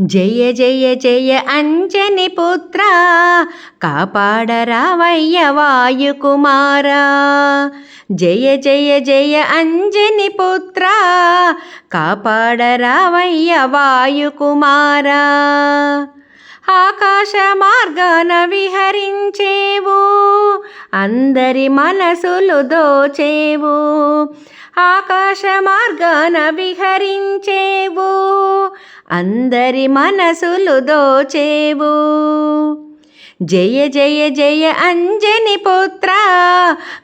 జయ జయ జయ అంజని పుత్ర కాపాడరావయ్య వాయుకుమారా జయ జయ జయ అంజని పుత్ర కాపాడరావయ్య వాయుకుమారా ఆకాశ మార్గాన విహరించేవు అందరి మనసులు దోచేవు. ఆకాశ మార్గాన విహరించేవు అందరి మనసులు దోచేవు. జయ జయ జయ అంజని పుత్ర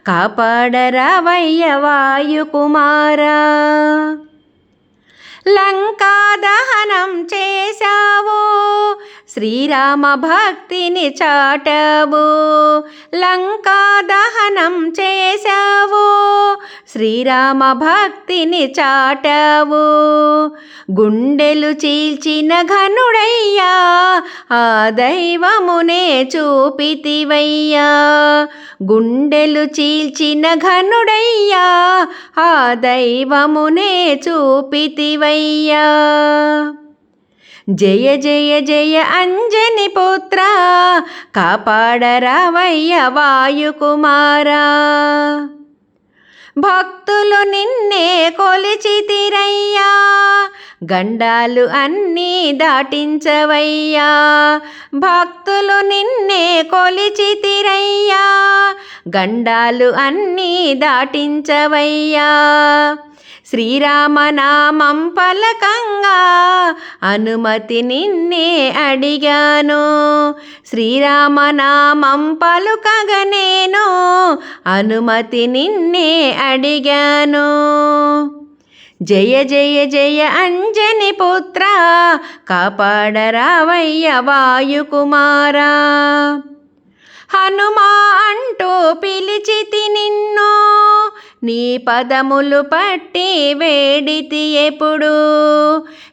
కాపాడరావయ్య వాయుకుమారా. లంకా దహనం చేశావు శ్రీరామ భక్తిని చాటవు. లంకా దహనం చేశావు శ్రీరామ భక్తిని చాటవు. గుండెలు చీల్చిన ఘనుడయ్యా ఆ దైవమునే చూపితివయ్యా. గుండెలు చీల్చిన ఘనుడయ్యా ఆ దైవమునే చూపితివయ్యా. జయ జయ జయ అంజని పుత్ర కాపాడరావయ్య వాయుకుమారా. భక్తులు నిన్నే కొలిచితిరయ్యా. గండాలు అన్నీ దాటించవయ్యా. భక్తులు నిన్నే కొలిచితిరయ్యా. గండాలు అన్నీ దాటించవయ్యా. శ్రీరామనామం పలకంగా అనుమతి నిన్నే అడిగాను. శ్రీరామనామం పలుకగా నేను అనుమతి నిన్నే అడిగాను. జయ జయ జయ అంజని పుత్ర కాపాడరావయ్య వాయుకుమారా. హనుమా అంటూ పిలిచితి నిన్ను నీ పదములు పట్టి వేడితి ఎప్పుడు?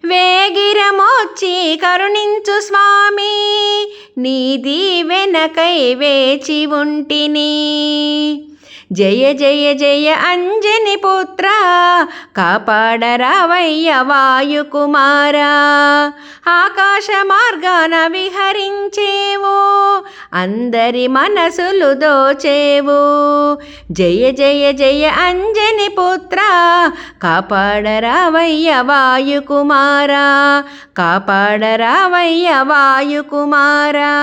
వేగిరమొచ్చి కరుణించు స్వామి నీ దీవెనకై వేచి ఉంటిని. జయ జయ జయ అంజని పుత్ర కాపాడరావయ్య వాయుకుమారా. ఆకాశ మార్గాన విహరించేవో అందరి మనసులు దోచేవు. జయ జయ జయ అంజని పుత్ర కాపాడరావయ్య వాయుకుమారా కాపాడరావయ్య వాయుకుమారా.